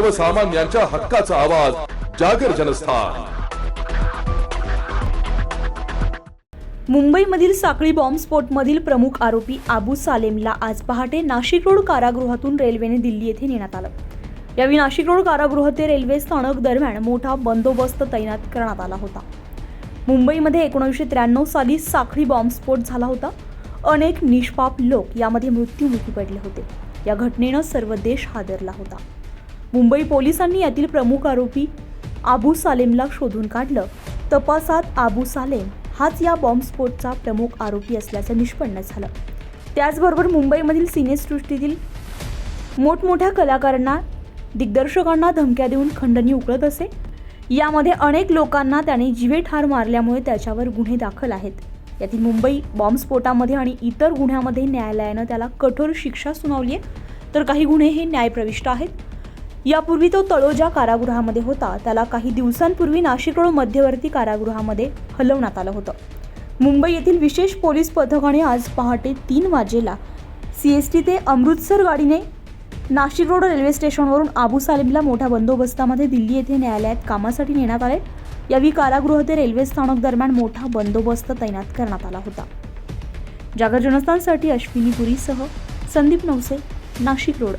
सर्वसामान्यांच्या हक्काचा आवाज जागर जनस्थान. मुंबईमधील साखळी बॉम्बस्फोटमधील प्रमुख आरोपी आबू सालेमला आज पहाटे नाशिक रोड कारागृहातून रेल्वेने दिल्ली येथे नेण्यात आलं. यावेळी नाशिक रोड कारागृह ते रेल्वे स्थानक दरम्यान मोठा बंदोबस्त तैनात करण्यात आला होता. मुंबईमध्ये एकोणीसशे त्र्याण्णव साली साखळी बॉम्बस्फोट झाला होता. अनेक निष्पाप लोक यामध्ये मृत्यूमुखी पडले होते. या घटनेनं सर्व देश हादरला होता. मुंबई पोलिसांनी यातील प्रमुख आरोपी आबू सालेमला शोधून काढलं. तपासात आबू सालेम हाच या बॉम्बस्फोटचा प्रमुख आरोपी असल्याचं निष्पन्न झालं. त्याचबरोबर मुंबईमधील सिनेसृष्टीतील मोठमोठ्या कलाकारांना दिग्दर्शकांना धमक्या देऊन खंडणी उकळत असे. यामध्ये अनेक लोकांना त्याने जीवे ठार मारल्यामुळे त्याच्यावर गुन्हे दाखल आहेत. यातील मुंबई बॉम्बस्फोटामध्ये आणि इतर गुन्ह्यामध्ये न्यायालयानं त्याला कठोर शिक्षा सुनावली आहे तर काही गुन्हे हे न्यायप्रविष्ट आहेत. यापूर्वी तो तळोजा कारागृहामध्ये होता. त्याला काही दिवसांपूर्वी नाशिक रोड मध्यवर्ती कारागृहामध्ये हलवण्यात आलं होतं. मुंबई येथील विशेष पोलीस पथकाने आज पहाटे तीन वाजेला सी एस टी ते अमृतसर गाडीने नाशिक रोड रेल्वे स्टेशनवरून आबू सालेमला मोठ्या बंदोबस्तामध्ये दिल्ली येथे न्यायालयात कामासाठी नेण्यात आले. यावेळी कारागृह ते रेल्वे स्थानक दरम्यान मोठा बंदोबस्त तैनात करण्यात आला होता. जागर जनस्थानसाठी अश्विनी पुरीसह संदीप नवसे नाशिक रोड.